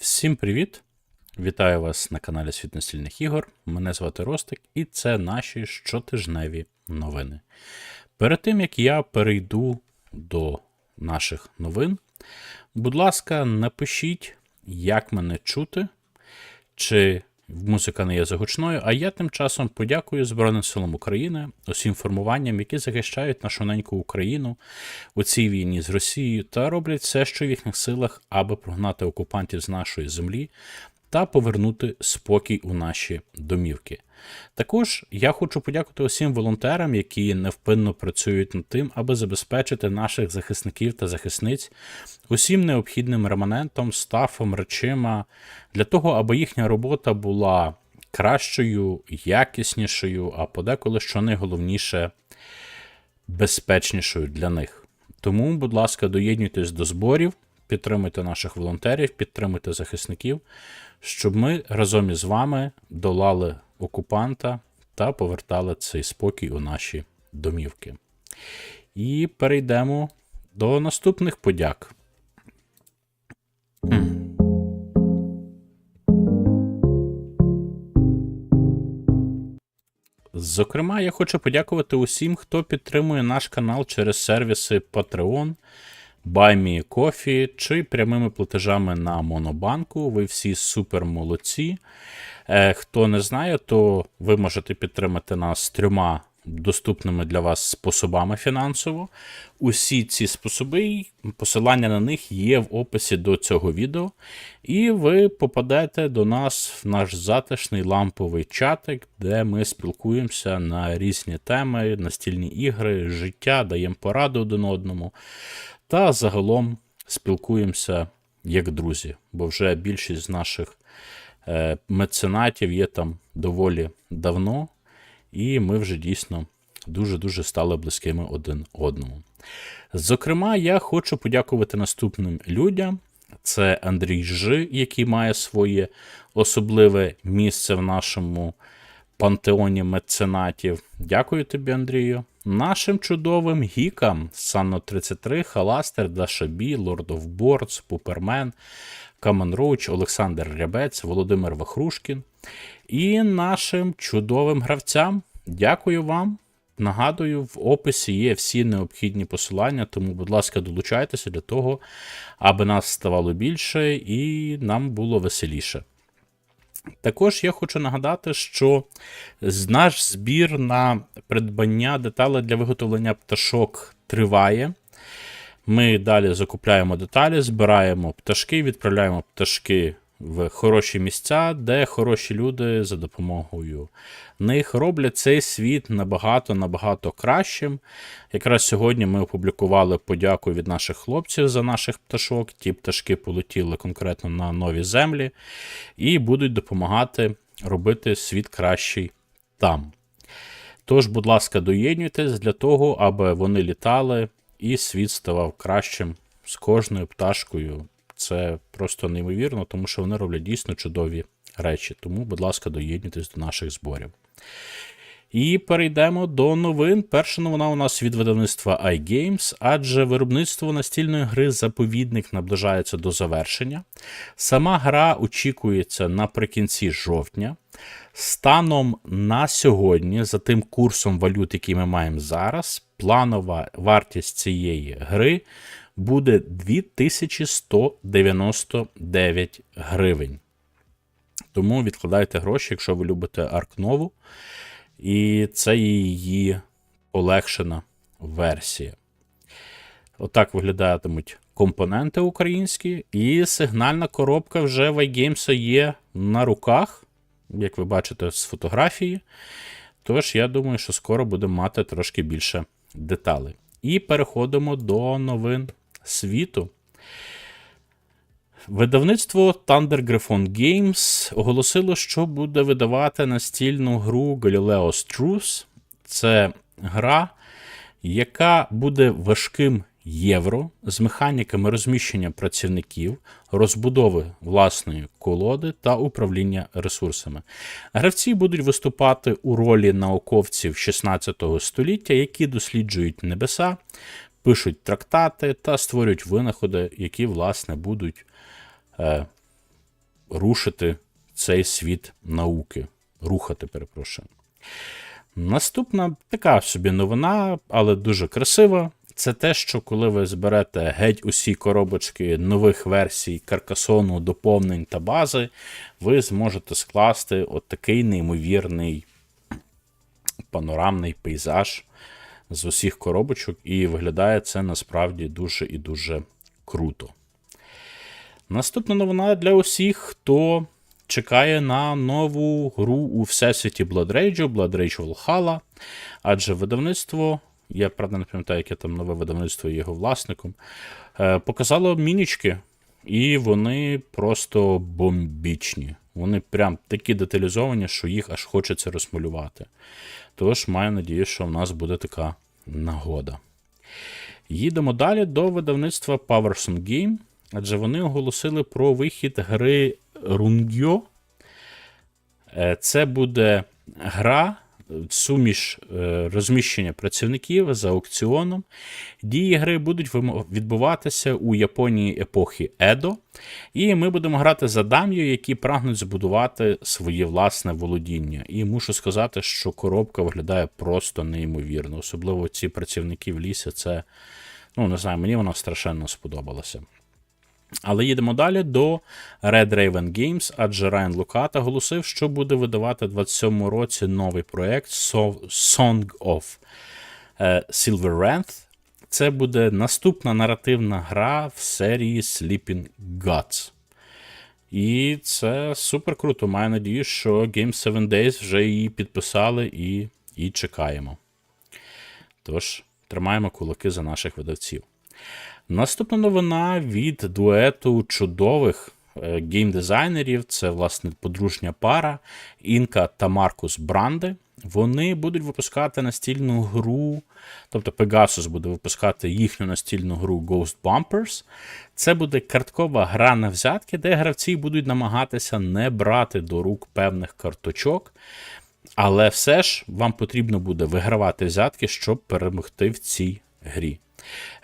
Всім привіт! Вітаю вас на каналі Світ настільних ігор. Мене звати Ростик, і це наші щотижневі новини. Перед тим як я перейду до наших новин, будь ласка, напишіть, як мене чути, чи музика не є загучною, а я тим часом подякую Збройним силам України, усім формуванням, які захищають нашу неньку Україну у цій війні з Росією та роблять все, що в їхніх силах, аби прогнати окупантів з нашої землі та повернути спокій у наші домівки. Також я хочу подякувати усім волонтерам, які невпинно працюють над тим, аби забезпечити наших захисників та захисниць усім необхідним реманентом, стафом, речима для того, аби їхня робота була кращою, якіснішою, а подеколи, що найголовніше, безпечнішою для них. Тому, будь ласка, доєднуйтесь до зборів, підтримуйте наших волонтерів, підтримуйте захисників, щоб ми разом із вами долали окупанта та повертали цей спокій у наші домівки. І перейдемо до наступних подяк. Зокрема, я хочу подякувати усім, хто підтримує наш канал через сервіси Patreon, BuyMeCoffee чи прямими платежами на Монобанку. Ви всі супер молодці. Е, Хто не знає, то ви можете підтримати нас трьома доступними для вас способами фінансово. Усі ці способи, посилання на них є в описі до цього відео. І ви попадете до нас в наш затишний ламповий чатик, де ми спілкуємося на різні теми, настільні ігри, життя, даємо пораду один одному. Та загалом спілкуємося як друзі, бо вже більшість з наших е, меценатів є там доволі давно, і ми вже дійсно дуже-дуже стали близькими один одному. Зокрема, я хочу подякувати наступним людям. Це Андрій Жи, який має своє особливе місце в нашому пантеоні меценатів. Дякую тобі, Андрію. Нашим чудовим гікам Санно 33, Халастер, Дашабі, Лорд of Boards, Пупермен, Камен Роуч, Олександр Рябець, Володимир Вахрушкін. І нашим чудовим гравцям. Дякую вам. Нагадую, в описі є всі необхідні посилання, тому, будь ласка, долучайтеся для того, аби нас ставало більше і нам було веселіше. Також я хочу нагадати, що наш збір на придбання деталей для виготовлення пташок триває. Ми далі закупляємо деталі, збираємо пташки, відправляємо пташки в хороші місця, де хороші люди за допомогою них роблять цей світ набагато-набагато кращим. Якраз сьогодні ми опублікували подяку від наших хлопців за наших пташок. Ті пташки полетіли конкретно на нові землі і будуть допомагати робити світ кращий там. Тож, будь ласка, доєднуйтесь для того, аби вони літали і світ ставав кращим з кожною пташкою. Це просто неймовірно, тому що вони роблять дійсно чудові речі. Тому, будь ласка, доєднуйтесь до наших зборів. І перейдемо до новин. Перша новина у нас від видавництва iGames, адже виробництво настільної гри Заповідник наближається до завершення. Сама гра очікується наприкінці жовтня. Станом на сьогодні, за тим курсом валют, який ми маємо зараз, планова вартість цієї гри буде 2199 гривень. Тому відкладайте гроші, якщо ви любите Аркнову. І це її полегшена версія. Отак виглядатимуть компоненти українські, і сигнальна коробка вже в iGames є на руках, як ви бачите, з фотографії. Тож, я думаю, що скоро будемо мати трошки більше деталей. І переходимо до новин світу. Видавництво Thunder Griffon Games оголосило, що буде видавати настільну гру Galileo's Truth. Це гра, яка буде важким євро з механіками розміщення працівників, розбудови власної колоди та управління ресурсами. Гравці будуть виступати у ролі науковців 16 століття, які досліджують небеса, пишуть трактати та створюють винаходи, які, власне, будуть е, рушити цей світ науки. Рухати, перепрошую. Наступна така собі новина, але дуже красива. Це те, що коли ви зберете геть усі коробочки нових версій каркасону, доповнень та бази, ви зможете скласти от такий неймовірний панорамний пейзаж з усіх коробочок, і виглядає це насправді дуже і дуже круто. Наступна новина для усіх, хто чекає на нову гру у всесвіті Blood Rage, Blood Rage Valhalla, адже видавництво, я правда не пам'ятаю, яке там нове видавництво його власником, е, показало мінічки, і вони просто бомбічні. Вони прям такі деталізовані, що їх аж хочеться розмалювати. Тож маю надію, що в нас буде така нагода. Їдемо далі до видавництва Powerson Game, адже вони оголосили про вихід гри Rungyo. Е, Це буде гра, суміш е, розміщення працівників за аукціоном. Дії гри будуть відбуватися у Японії епохи Едо. І ми будемо грати за дам'ю, які прагнуть збудувати своє власне володіння. І мушу сказати, що коробка виглядає просто неймовірно. Особливо ці працівники в лісі, це, ну не знаю, мені вона страшенно сподобалася. Але їдемо далі до Red Raven Games, адже Райан Луката оголосив, що буде видавати в 27-му році новий проєкт Song of е, Silver Wrath. Це буде наступна наративна гра в серії Sleeping Gods. І це супер круто. Маю надію, що Game 7 Days вже її підписали і, і чекаємо. Тож, тримаємо кулаки за наших видавців. Наступна новина від дуету чудових е, геймдизайнерів. Це, власне, подружня пара Інка та Маркус Бранди. Вони будуть випускати настільну гру, тобто Pegasus буде випускати їхню настільну гру Ghost Bumpers. Це буде карткова гра на взятки, де гравці будуть намагатися не брати до рук певних карточок. Але все ж вам потрібно буде вигравати взятки, щоб перемогти в цій грі.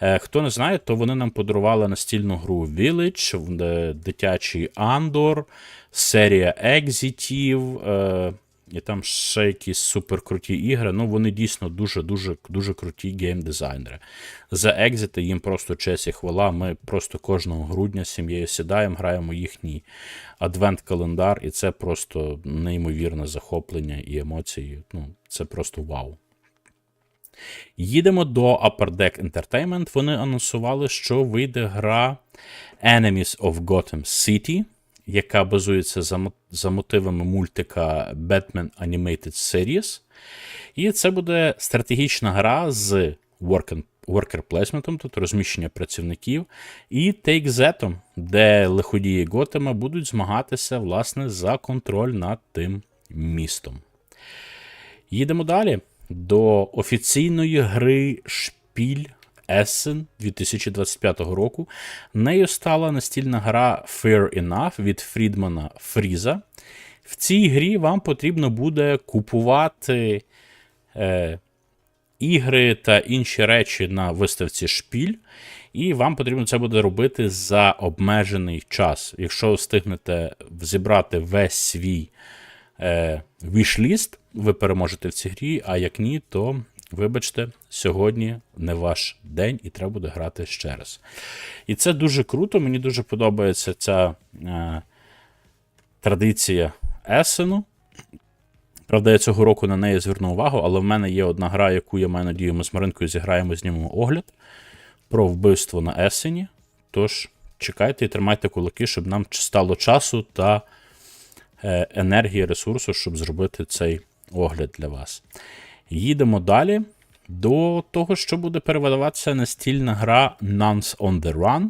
Е, Хто не знає, то вони нам подарували настільну гру Village, дитячий Андор, серія екзитів, е, і там ще якісь суперкруті ігри. Ну, вони дійсно дуже-дуже дуже круті геймдизайнери. За екзити їм просто честь і хвала. Ми просто кожного грудня з сім'єю сідаємо, граємо їхній адвент-календар, і це просто неймовірне захоплення і емоції. Ну, це просто вау. Їдемо до Upper Deck Entertainment. Вони анонсували, що вийде гра Enemies of Gotham City, яка базується за, за мотивами мультика Batman Animated Series. І це буде стратегічна гра з work- worker placement, тобто розміщення працівників, і Take That, де лиходії Готема будуть змагатися власне за контроль над тим містом. Їдемо далі до офіційної гри Шпіль Essen 2025 року. Нею стала настільна гра Fair Enough від Фрідмана Фріза. В цій грі вам потрібно буде купувати е, ігри та інші речі на виставці Шпіль. І вам потрібно це буде робити за обмежений час. Якщо встигнете зібрати весь свій е, вішліст, ви переможете в цій грі, а як ні, то вибачте, сьогодні не ваш день і треба буде грати ще раз. І це дуже круто, мені дуже подобається ця е, традиція Есену. Правда, я цього року на неї звернув увагу, але в мене є одна гра, яку я маю надію, ми з Маринкою зіграємо, знімемо огляд про вбивство на Есені. Тож чекайте і тримайте кулаки, щоб нам стало часу та енергії, ресурсу, щоб зробити цей огляд для вас. Їдемо далі до того, що буде перевидаватися настільна гра Nuns on the Run.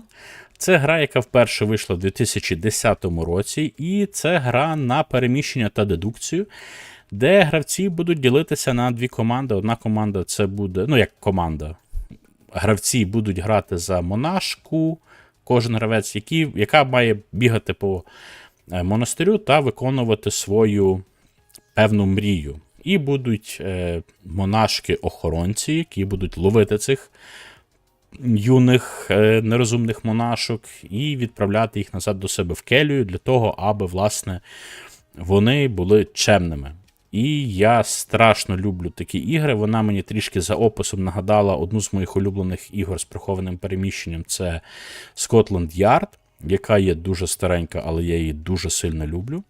Це гра, яка вперше вийшла в 2010 році, і це гра на переміщення та дедукцію, де гравці будуть ділитися на дві команди. Одна команда це буде, ну як команда, гравці будуть грати за монашку, кожен гравець, який, яка має бігати по е, монастирю та виконувати свою певну мрію. І будуть е, монашки-охоронці, які будуть ловити цих юних е, нерозумних монашок і відправляти їх назад до себе в келію для того, аби, власне, вони були чемними. І я страшно люблю такі ігри. Вона мені трішки за описом нагадала одну з моїх улюблених ігор з прихованим переміщенням це Scotland Yard, яка є дуже старенька, але я її дуже сильно люблю.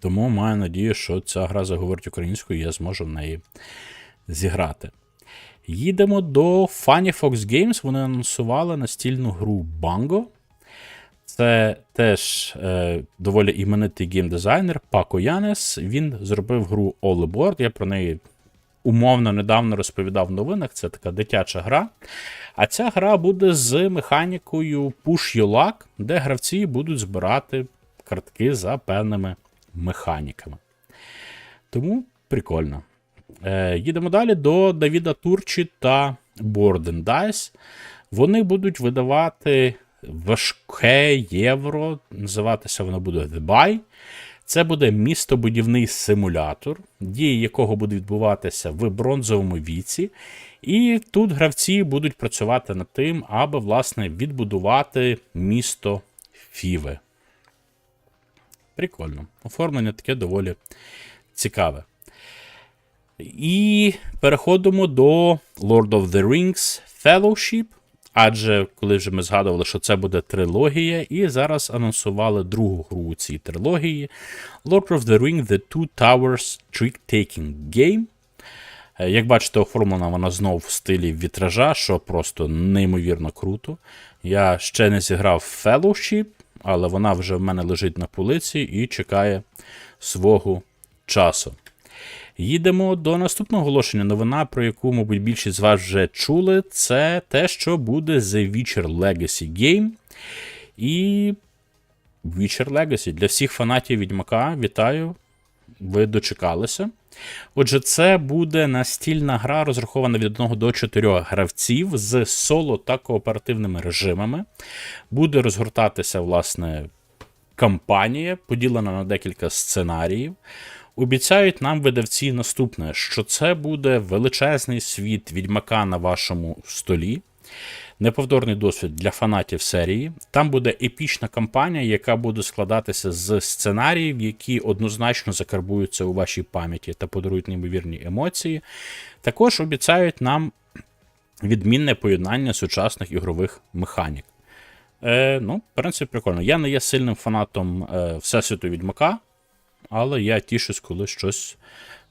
Тому маю надію, що ця гра заговорить українською, і я зможу в неї зіграти. Їдемо до Funny Fox Games. Вони анонсували настільну гру Bango. Це теж е, доволі іменитий геймдизайнер Пако Янес. Він зробив гру All Aboard. Я про неї умовно недавно розповідав в новинах. Це така дитяча гра. А ця гра буде з механікою Push Your Luck, де гравці будуть збирати картки за певними механіками. Тому прикольно. Е, їдемо далі до Давіда Турчі та Borden Dice. Вони будуть видавати важке євро. Називатися воно буде The Buy. Це буде містобудівний симулятор, дії якого буде відбуватися в бронзовому віці. І тут гравці будуть працювати над тим, аби власне відбудувати місто Фіве. Прикольно. Оформлення таке доволі цікаве. І переходимо до Lord of the Rings Fellowship. Адже коли вже ми згадували, що це буде трилогія, і зараз анонсували другу гру у цій трилогії Lord of the Ring The Two Towers Trick-Taking Game. Е, Як бачите, оформлена вона знов в стилі вітража, що просто неймовірно круто. Я ще не зіграв Fellowship, але вона вже в мене лежить на полиці і чекає свого часу. Їдемо до наступного оголошення. Новина, про яку, мабуть, більшість з вас вже чули, це те, що буде The Witcher Legacy Game. І Witcher Legacy для всіх фанатів Відьмака. Вітаю! Ви дочекалися. Отже, це буде настільна гра, розрахована від 1 до 4 гравців з соло та кооперативними режимами. Буде розгортатися, власне, кампанія, поділена на декілька сценаріїв. Обіцяють нам видавці наступне, що це буде величезний світ відьмака на вашому столі, неповторний досвід для фанатів серії. Там буде епічна кампанія, яка буде складатися з сценаріїв, які однозначно закарбуються у вашій пам'яті та подарують неймовірні емоції. Також обіцяють нам відмінне поєднання сучасних ігрових механік. Е, ну, в принципі, прикольно. Я не є сильним фанатом е, Всесвіту Відьмака але я тішусь, коли щось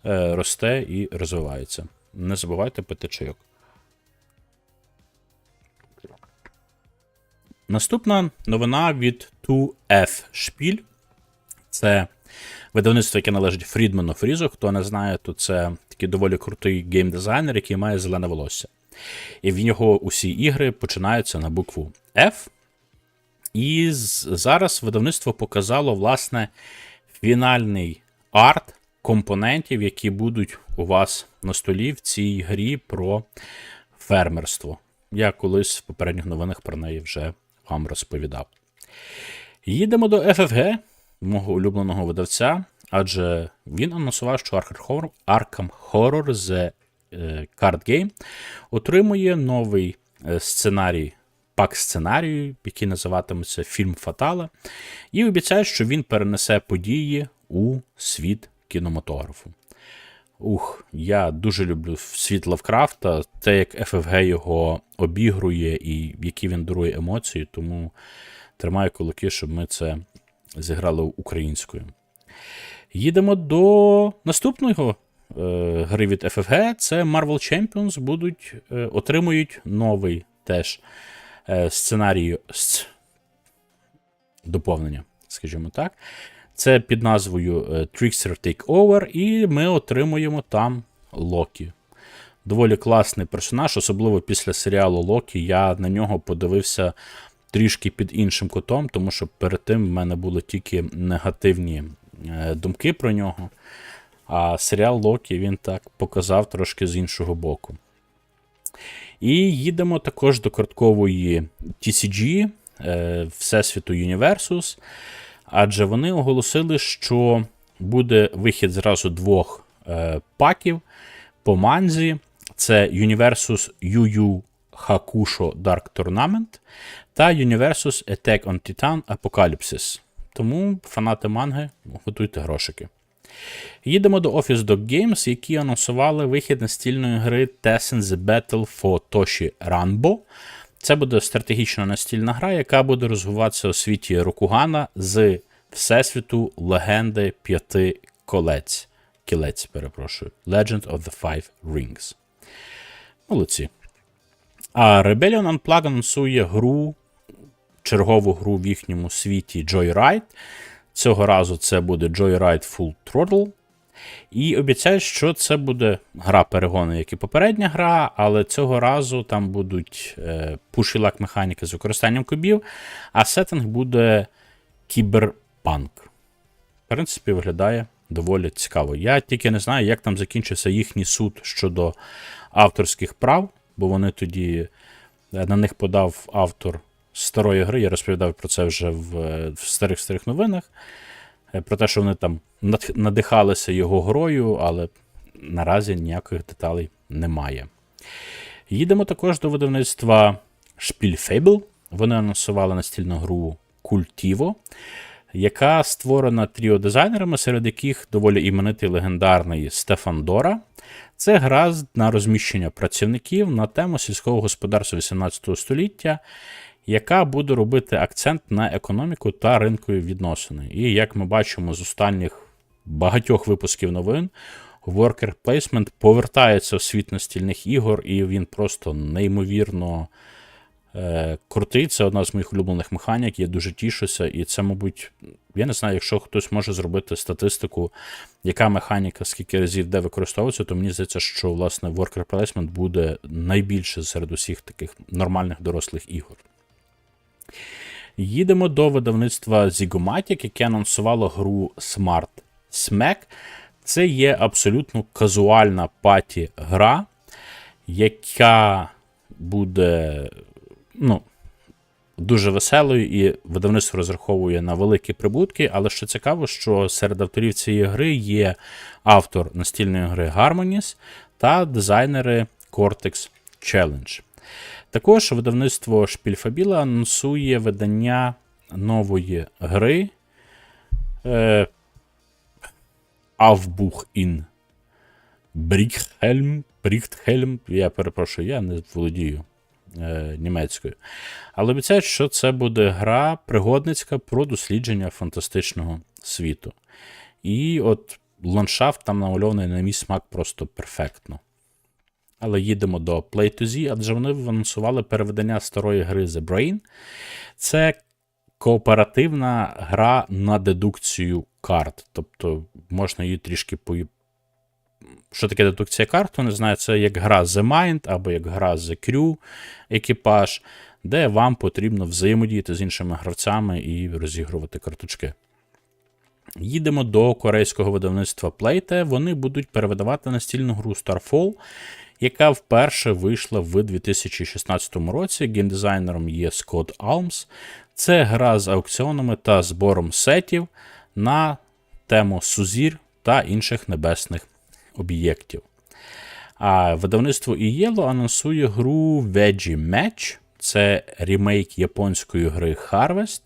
е, росте і розвивається. Не забувайте пити чайок. Наступна новина від 2F Шпіль. Це видавництво, яке належить Фрідману Фрізу. Хто не знає, то це такий доволі крутий геймдизайнер, який має зелене волосся. І в нього усі ігри починаються на букву F. І зараз видавництво показало, власне, фінальний арт компонентів, які будуть у вас на столі в цій грі про фермерство. Я колись в попередніх новинах про неї вже вам розповідав. Їдемо до FFG, мого улюбленого видавця, адже він анонсував, що Arkham Horror The Card Game отримує новий е, сценарій пак сценарію, який називатиметься Фільм Фатала, і обіцяє, що він перенесе події у світ кінематографу. Ух, я дуже люблю світ Лавкрафта, те, як FFG його обігрує і які він дарує емоції, тому тримаю кулаки, щоб ми це зіграли українською. Їдемо до наступного е, гри від FFG. Це Marvel Champions будуть, е, отримують новий теж Е, сценарію доповнення, скажімо так. Це під назвою е, Trickster Takeover, і ми отримуємо там Локі. Доволі класний персонаж, особливо після серіалу Локі. Я на нього подивився трішки під іншим кутом, тому що перед тим в мене були тільки негативні е, думки про нього. А серіал Локі він так показав трошки з іншого боку. І їдемо також до карткової TCG е, Всесвіту Universus, адже вони оголосили, що буде вихід зразу двох е, паків по манзі. Це Universus UU Hakusho Dark Tournament та Universus Attack on Titan Apocalypse. Тому фанати манги готуйте грошики. Їдемо до Office Dog Games, які анонсували вихід настільної гри Tessen the Battle for Toshi Ranbo. Це буде стратегічна настільна гра, яка буде розвиватися у світі Рокугана з Всесвіту легенди п'яти колець. Кілець, перепрошую. Legend of the Five Rings. Молодці. А Rebellion Unplugged анонсує гру, чергову гру в їхньому світі Joyride. Цього разу це буде Joyride Full Throttle. І обіцяють, що це буде гра перегону, як і попередня гра, але цього разу там будуть е, push і лак механіки з використанням кубів, а сеттинг буде кіберпанк. В принципі, виглядає доволі цікаво. Я тільки не знаю, як там закінчився їхній суд щодо авторських прав, бо вони тоді е, на них подав автор старої гри. Я розповідав про це вже в, е, в старих старих новинах. е, Про те, що вони там надихалися його грою, але наразі ніяких деталей немає. Їдемо також до видавництва Spielfable. Вони анонсували настільну гру Cultivo, яка створена тріо дизайнерами, серед яких доволі іменитий легендарний Стефан Дора. Це гра на розміщення працівників на тему сільського господарства 18 століття, яка буде робити акцент на економіку та ринкові відносини. І як ми бачимо з останніх багатьох випусків новин, Worker Placement повертається у світ настільних ігор, і він просто неймовірно е, крутий. Це одна з моїх улюблених механік, я дуже тішуся. І це, мабуть, я не знаю, якщо хтось може зробити статистику, яка механіка скільки разів де використовується, то мені здається, що власне Worker Placement буде найбільше серед усіх таких нормальних дорослих ігор. Їдемо до видавництва Zygomatic, яке анонсувало гру Smart Smack. Це є абсолютно казуальна паті гра, яка буде ну, дуже веселою, і видавництво розраховує на великі прибутки. Але що цікаво, що серед авторів цієї гри є автор настільної гри Harmonies та дизайнери Cortex Challenge. Також видавництво Шпільфабіла анонсує видання нової гри е, Авбух ін Брігхельм. Брігтхельм. Я перепрошую, я не володію е, німецькою. Але обіцяють, що це буде гра пригодницька про дослідження фантастичного світу. І от ландшафт там намальований на мій смак просто перфектно. Але їдемо до Play to Z, адже вони анонсували переведення старої гри The Brain. Це кооперативна гра на дедукцію карт. Тобто можна її трішки по. Що таке дедукція карт? Хто не знає, це як гра The Mind або як гра The Crew екіпаж, де вам потрібно взаємодіяти з іншими гравцями і розігрувати карточки. Їдемо до корейського видавництва Playte. Вони будуть перевидавати настільну гру Starfall, яка вперше вийшла в 2016 році. Геймдизайнером є Скотт Алмс. Це гра з аукціонами та збором сетів на тему Сузір та інших небесних об'єктів. А видавництво Ієло анонсує гру Veggie Match. Це ремейк японської гри Harvest.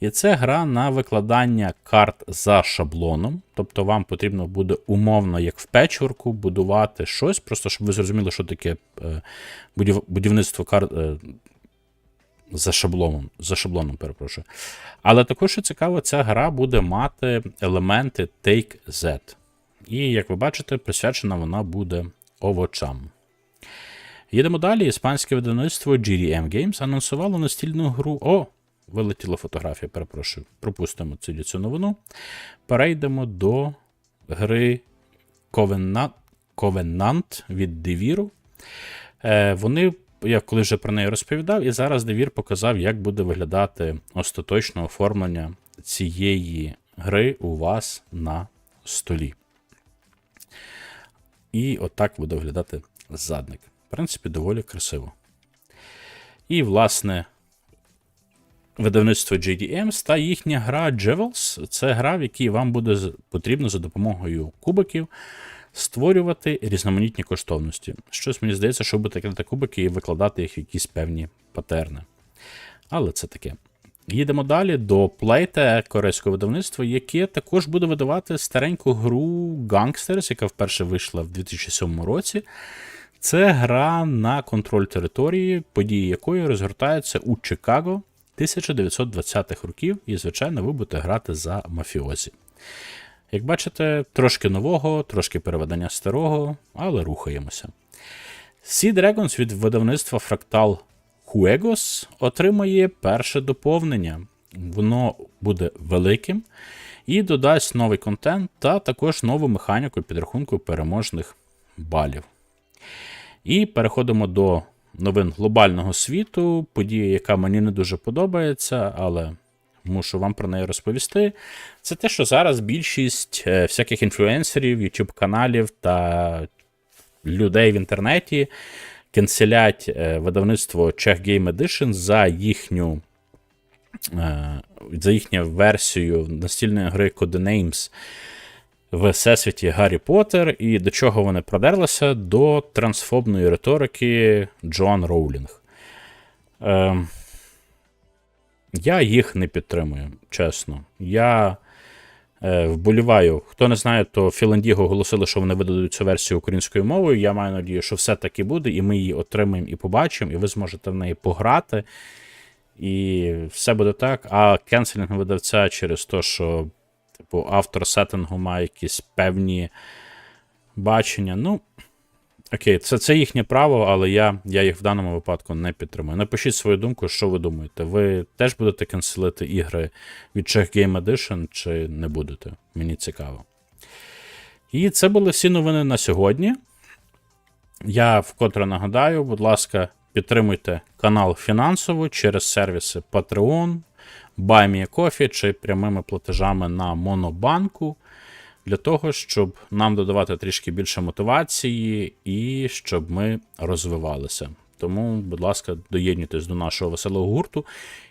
І це гра на викладання карт за шаблоном. Тобто вам потрібно буде умовно, як в печворку, будувати щось, просто щоб ви зрозуміли, що таке е, будівництво карт е, за шаблоном. За шаблоном, перепрошую. Але також що цікаво, ця гра буде мати елементи Take Z. І, як ви бачите, присвячена вона буде овочам. Їдемо далі. Іспанське видавництво GDM Games анонсувало настільну гру. О, вилетіла фотографія, перепрошую. Пропустимо цю цю новину. Перейдемо до гри Covenant, від Девіру. Е, вони, я коли вже про неї розповідав, і зараз Девір показав, як буде виглядати остаточне оформлення цієї гри у вас на столі. І отак буде виглядати задник. В принципі, доволі красиво. І, власне, видавництво JDM та їхня гра Jewels. Це гра, в якій вам буде потрібно за допомогою кубиків створювати різноманітні коштовності. Щось мені здається, щоб таке кубики і викладати їх в якісь певні патерни. Але це таке. Їдемо далі до Playtech корейського видавництва, яке також буде видавати стареньку гру Gangsters, яка вперше вийшла в 2007 році. Це гра на контроль території, події якої розгортаються у Чикаго 1920-х років, і, звичайно, ви будете грати за мафіозі. Як бачите, трошки нового, трошки переведення старого, але рухаємося. Sea Dragons від видавництва Fractal Juegos отримає перше доповнення. Воно буде великим і додасть новий контент та також нову механіку підрахунку переможних балів. І переходимо до новин глобального світу, подія, яка мені не дуже подобається, але мушу вам про неї розповісти. Це те, що зараз більшість е, всяких інфлюенсерів, YouTube каналів та людей в інтернеті кенселять е, видавництво Czech Game Edition за їхню. е, За їхню версію настільної гри Codenames в всесвіті Гаррі Поттер, і до чого вони продерлися? До трансфобної риторики Джоан Роулінг. Е, я їх не підтримую, чесно. Я е, вболіваю. Хто не знає, то Філандіго оголосили, що вони видадуть цю версію українською мовою. Я маю надію, що все таки буде, і ми її отримаємо і побачимо, і ви зможете в неї пограти. І все буде так. А кенселінг видавця через те, що типу, автор сеттингу має якісь певні бачення. Ну, окей, це, це їхнє право, але я, я їх в даному випадку не підтримую. Напишіть свою думку, що ви думаєте. Ви теж будете канцелити ігри від Czech Game Edition чи не будете? Мені цікаво. І це були всі новини на сьогодні. Я вкотре нагадаю, будь ласка, підтримуйте канал фінансово через сервіси Patreon, BuyMeACoffee чи прямими платежами на Монобанку для того, щоб нам додавати трішки більше мотивації і щоб ми розвивалися. Тому, будь ласка, доєднуйтесь до нашого веселого гурту.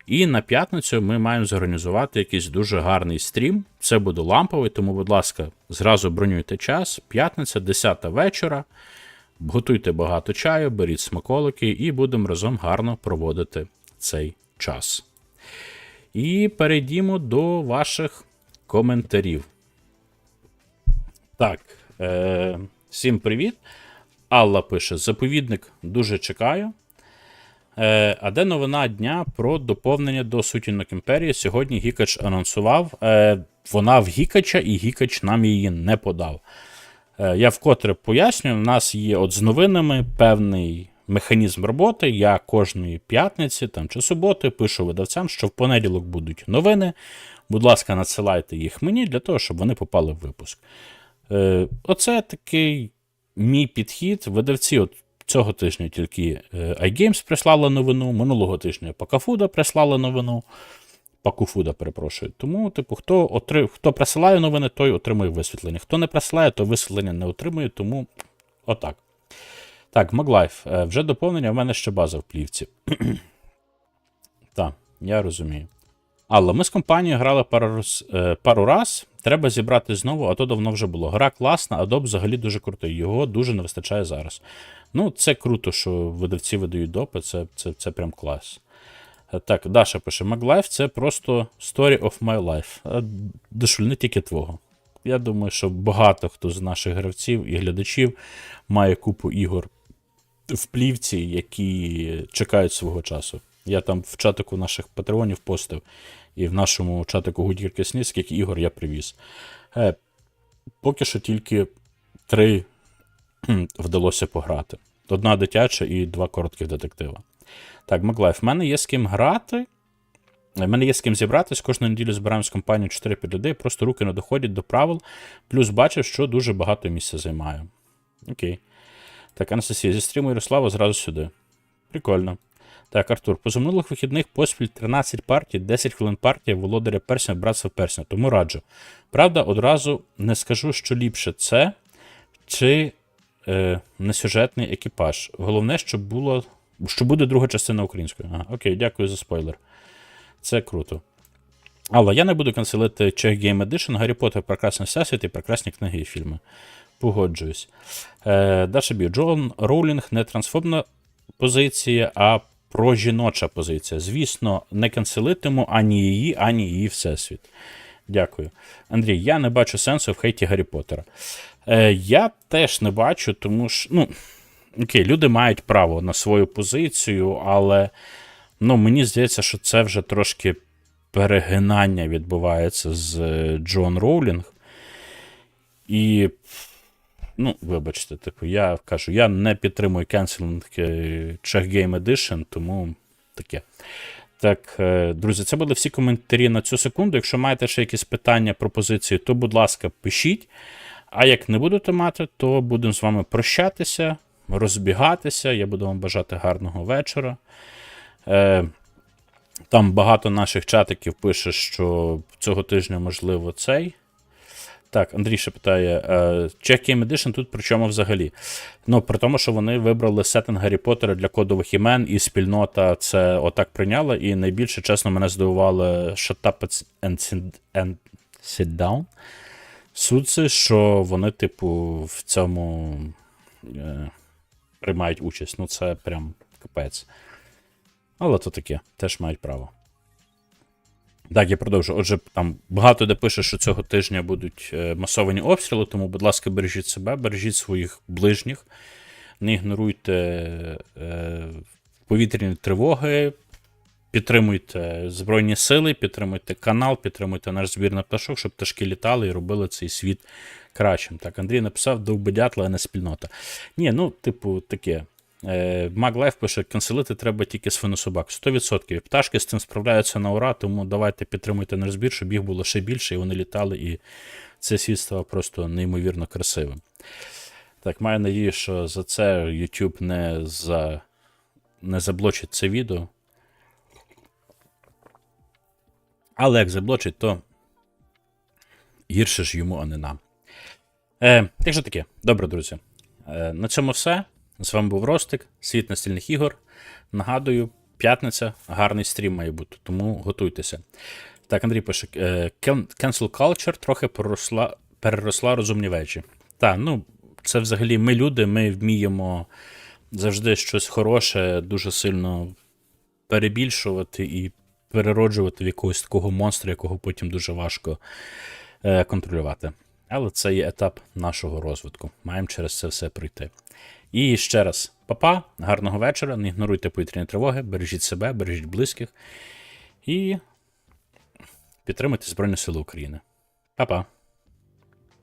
І на п'ятницю ми маємо зорганізувати якийсь дуже гарний стрім. Це буде ламповий, тому, будь ласка, зразу бронюйте час. П'ятниця, 10 вечора. Готуйте багато чаю, беріть смаколики і будемо разом гарно проводити цей час. І перейдімо до ваших коментарів. Так, е, всім привіт. Алла пише: заповідник дуже чекаю. Е, а де новина дня про доповнення до сутінок імперії? Сьогодні Гікач анонсував. Е, вона в Гікача, і Гікач нам її не подав. Е, я вкотре пояснюю, в нас є от з новинами певний механізм роботи. Я кожної п'ятниці там, чи суботи пишу видавцям, що в понеділок будуть новини. Будь ласка, надсилайте їх мені для того, щоб вони попали в випуск. Е, Оце такий мій підхід. Видавці от цього тижня тільки е, iGames прислала новину, минулого тижня Пакафуда прислала новину. Пакуфуда, перепрошую. Тому, типу, хто отри... хто присилає новини, той отримує висвітлення. Хто не присилає, то висвітлення не отримує, тому отак. Так, Маглайф. Е, Вже доповнення, в мене ще база в плівці. так, я розумію. Але ми з компанією грали пару раз, е, пару раз. Треба зібрати знову, а то давно вже було. Гра класна, а доп взагалі дуже крутий. Його дуже не вистачає зараз. Ну, це круто, що видавці видають допи, це, це, це прям клас. Е, Так, Даша пише: Маглайф це просто story of my life. Дашуль, не тільки твого. Я думаю, що багато хто з наших гравців і глядачів має купу ігор в плівці, які чекають свого часу. Я там в чатику наших патреонів постив, і в нашому чатику Гудірки Сні, скільки ігор я привіз. Е, поки що тільки три вдалося пограти. Одна дитяча і два коротких детектива. Так, Маклайф, в мене є з ким грати. В мене є з ким зібратись. Кожну неділю збираємо з компанією 4-5 людей, просто руки не доходять до правил. Плюс бачив, що дуже багато місця займаю. Окей. Так, Анастасія, зі стріму Ярослава зразу сюди. Прикольно. Так, Артур, позаминулих вихідних поспіль 13 партій, 10 хвилин партія володаря Персня, братства Персня, тому раджу. Правда, одразу не скажу, що ліпше це чи е, несюжетний екіпаж. Головне, щоб було. Що буде друга частина українською. Ага, окей, дякую за спойлер. Це круто. Але я не буду канцелити Czech Game Edition, Гаррі Поттер, прекрасний всесвіт і прекрасні книги і фільми. Погоджуюсь. Е, Даша Джон Роулінг не трансформна позиція, а прожіноча позиція. Звісно, не канцелитиму ані її, ані її всесвіт. Дякую. Андрій, я не бачу сенсу в хейті Гаррі Поттера. Е, я теж не бачу, тому що. Ну, окей, люди мають право на свою позицію, але ну, мені здається, що це вже трошки перегинання відбувається з е, Джон Роулінг. І, ну, вибачте, типу, я кажу, я не підтримую кенселінг е, Czech Game Edition, тому таке. Так, е, друзі, це були всі коментарі на цю секунду. Якщо маєте ще якісь питання, пропозиції, то, будь ласка, пишіть. А як не будете мати, то будемо з вами прощатися, розбігатися. Я буду вам бажати гарного вечора. Е, там багато наших чатиків пише, що цього тижня, можливо, цей. Так, Андрій ще питає: Czech Game Edition тут при чому взагалі? Ну, при тому, що вони вибрали сеттинг Гаррі Поттера для кодових імен, і спільнота це отак прийняла. І найбільше, чесно, мене здивувало Shut Up and Sit- Down. Суть це, що вони, типу, в цьому е, приймають участь. Ну, це прям капець. Але то таке, теж мають право. Так, я продовжу. Отже, там багато де пише, що цього тижня будуть е, масовані обстріли, тому, будь ласка, бережіть себе, бережіть своїх ближніх, не ігноруйте е, повітряні тривоги, підтримуйте Збройні Сили, підтримуйте канал, підтримуйте наш збір на пташок, щоб пташки літали і робили цей світ кращим. Так, Андрій написав довбодятла, а не спільнота. Ні, ну, типу, таке. Маглайф пише, канцелити треба тільки свинособак. 100%. Пташки з цим справляються на ура, тому давайте підтримуйте наш збір, щоб їх було ще більше, і вони літали, і це світ став просто неймовірно красивим. Так, маю надію, що за це YouTube не, за... не заблочить це відео. Але як заблочить, то гірше ж йому, а не нам. Е, так що таке, добре, друзі. Е, на цьому все. З вами був Ростик, світ настільних ігор. Нагадую, п'ятниця, гарний стрім має бути, тому готуйтеся. Так, Андрій пише: е, Cancel Culture трохи переросла, переросла розумні вечі. Так, ну, це взагалі ми люди, ми вміємо завжди щось хороше, дуже сильно перебільшувати і перероджувати в якогось такого монстра, якого потім дуже важко е, контролювати. Але це є етап нашого розвитку. Маємо через це все пройти. І ще раз, папа, гарного вечора. Не ігноруйте повітряні тривоги, бережіть себе, бережіть близьких і підтримуйте Збройні Сили України. Па-па.